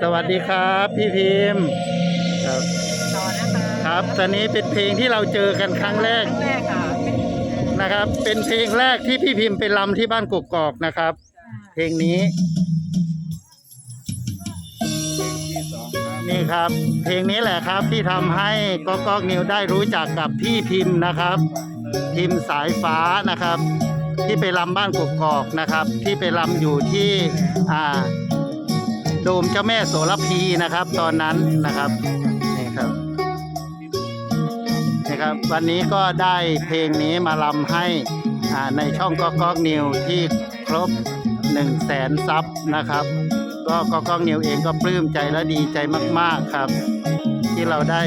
สวัสดีครับ พี่พิมพ์ครับต่อนะคะครับ ตอนนี้เป็นเพลงที่เราเจอกันครั้งแรกครั้งแรกค่ะนะครับ เป็นเพลงแรกที่พี่พิมพ์ไปรำที่บ้านกกอกนะครับ เพลงนี้ นี่ครับ เพลงนี้แหละครับที่ทำให้ก๊อกก๊อกนิวได้รู้จักกับพี่พิมพ์นะครับ พิมพ์สายฟ้านะครับ ที่ไปรำบ้านกกอกนะครับ ที่ไปรำอยู่ที่อ่า โดมเจ้าแม่โสระพีนะครับ ตอนนั้นนะครับนี่ครับนี่ครับ วันนี้ก็ได้เพลงนี้มาลำให้ในช่องก๊อกก๊อกนิวที่ครบ1นึ่งแสนซับนะครับ ก็ก๊อกก๊อกนิวเองก็ปลื้มใจและดีใจมาก ๆครับ ที่เราได้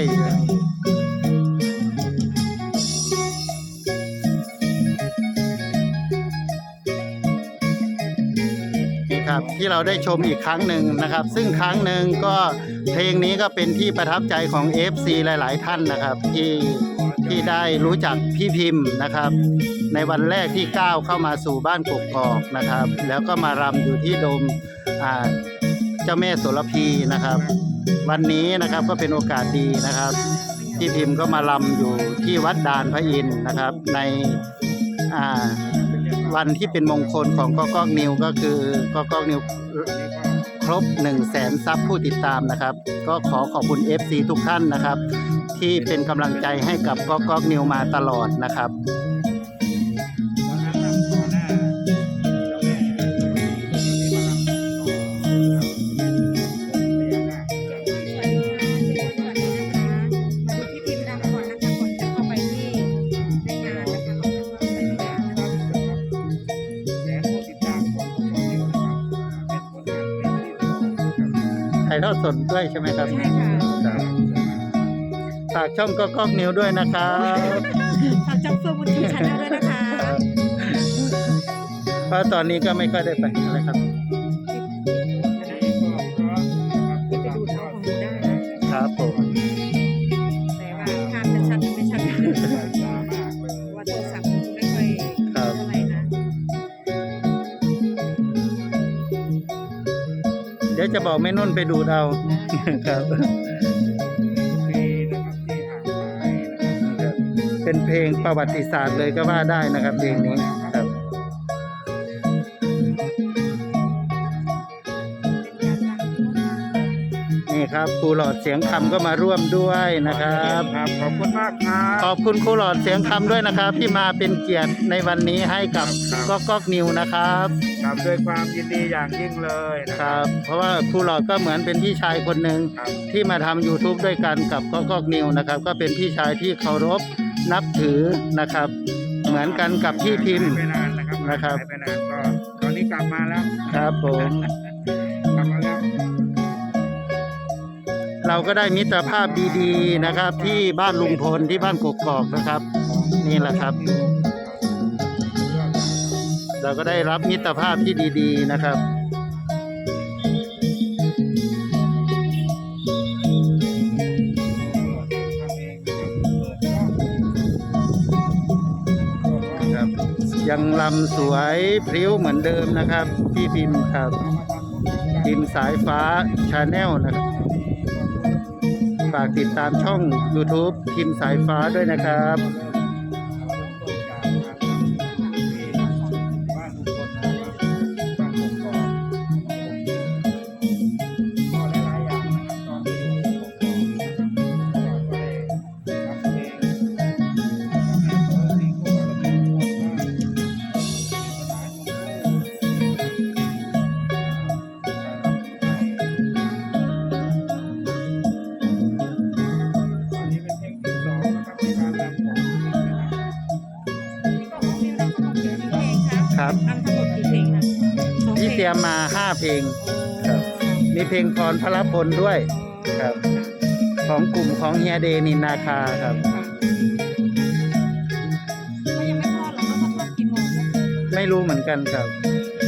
นี่ครับที่เราได้ชมอีกครั้งหนึ่งนะครับ ซึ่งครั้งหนึ่งก็เพลงนี้ก็เป็นที่ประทับใจของ FC หลาย ๆ ท่านนะครับ ที่ที่ได้รู้จักพี่พิมพ์นะครับ ในวันแรกที่ก้าวเข้ามาสู่บ้านกกอกนะครับ แล้วก็มารำอยู่ที่โดมเจ้าแม่โสระพีนะครับ วันนี้นะครับก็เป็นโอกาสดีนะครับพี่พิมพ์ก็มารำอยู่ที่วัดดานพระอินทร์นะครับ ในอ่า วันที่เป็นมงคลของก๊อกก๊อกนิวก็คือก๊อกก๊อกนิวครบ1 0 0 0 0แสนซับผู้ติดตามนะครับ ก็ขอขอบคุณ FC ทุกท่านนะครับ ที่เป็นกำลังใจให้กับก๊อกก๊อกนิวมาตลอดนะครับายทอดสดด้วยใช่ไหมครับใช่ค่ะครับฝากช่องก๊อกก๊อกนิวด้วยนะครับฝากจับเฟื่องบนทีชันด้วยนะคะ เพราะตอนนี้ก็ไม่ค่อยได้ไปอะไรครับ ยวจะบอกแม่นุ่นไปดูดเอาครับ เป็นเพลงประวัติศาสตร์เลยก็ว่าได้นะครับเพลงนี้ ครับนี่ครับครูหลอดเสียงคำก็มาร่วมด้วยนะครับ ครับ ขอบคุณมากครับขอบคุณครูหลอดเสียงคำด้วยนะครับ ที่มาเป็นเกียรติในวันนี้ให้กับครับก๊อกก๊อกนิวนะครับครับด้วยความยินดีอย่างยิ่งเลยนะคครัรับบเพราะว่าครูหลอดก็เหมือนเป็นพี่ชายคนหนึ่งครับ ที่มาทำ YouTube ด้วยกันกับก๊อกก๊อกนิวนะครับ ก็เป็นพี่ชายที่เคารพนับถือนะครับ เหมือนกันกับพี่พิมพ์ หายไปนานนะครับนะครับ หายไปนานก็ตอนนี้กลับมาแล้วครับผม เราก็ได้มิตรภาพดีๆนะครับ ที่บ้านลุงพลที่บ้านกกอกนะครับ นี่แหละครับ เราก็ได้รับมิตรภาพที่ดีๆนะครับยังลำสวยพริ้วเหมือนเดิมนะครับ พี่พิมพ์ครับ พิมพ์สายฟ้าชาแนลนะครับ ฝากติดตามช่อง YouTube พิมสายฟ้าด้วยนะครับ ยมมา5เพลงโอ้ครับมีเพลงพรพระพลด้วยครับ ของกลุ่มของเฮียเดนินนาคาครับ ก็ยังไม่ทอดหรอกเขาทอดกี่โมงนะไม่รู้เหมือนกันครับอ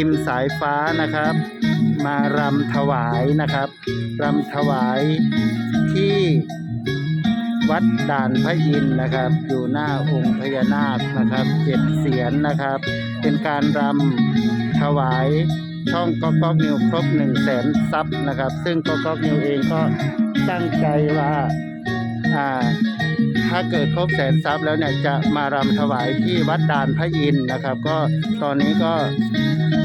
พิมพ์สายฟ้านะครับ มารำถวายนะครับรำถวายที่วัดด่านพระอินนะครับ อยู่หน้าองค์พญานาคนะครับเจ็ดเสียนนะครับ เป็นการรำถวายช่องก๊อกก๊อกนิวครบ1 0 0 0 0แสนซับนะครับ ซึ่งก๊อกก๊อกนิวเองก็ตั้งใจว่าอ่า ถ้าเกิดครบแสนทรัพย์แล้วเนี่ยจะมารำถวายที่วัดดานพระอินทร์นะครับ ก็ตอนนี้ก็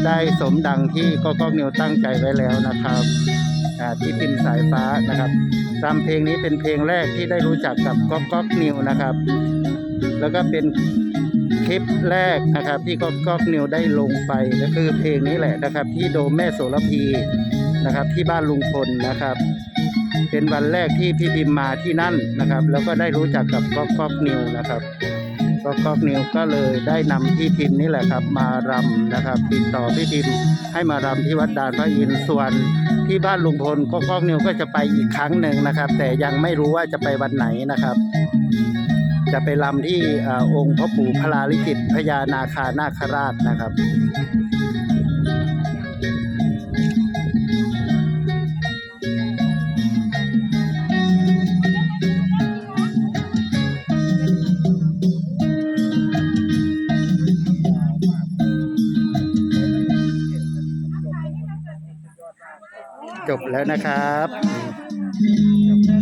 ได้สมดังที่ก็ก็นิวตั้งใจไว้แล้วนะครับที่พิมพ์สายฟ้านะครับรำเพลงนี้เป็นเพลงแรกที่ได้รู้จักกับก๊อกก๊อกนิวนะครับ แล้วก็เป็นคลิปแรกนะครับ ที่ก๊อกก๊อกนิวได้ลงไปก็คือเพลงนี้แหละนะครับ ที่โดมแม่โสระพีนะครับ ที่บ้านลุงพลนะครับ เป็นวันแรกที่พี่พิมมาที่นั่นนะครับ แล้วก็ได้รู้จักกับก๊อกก๊อกนิวนะครับก๊อกก๊อกนิวก็เลยได้นำพี่พิมนี่แหละครับ มารำนะครับ ติดต่อพี่พิมให้มารำที่วัดดานพระอินทร์ส่วนที่บ้านลุงพลก๊อกก๊อกนิวก็จะไปอีกครั้งหนึ่งนะครับ แต่ยังไม่รู้ว่าจะไปวันไหนนะครับ จะไปรำที่อองค์พ่อปู่พลาลิกิตพญานาคานาคราชนะครับ จบแล้วนะครับ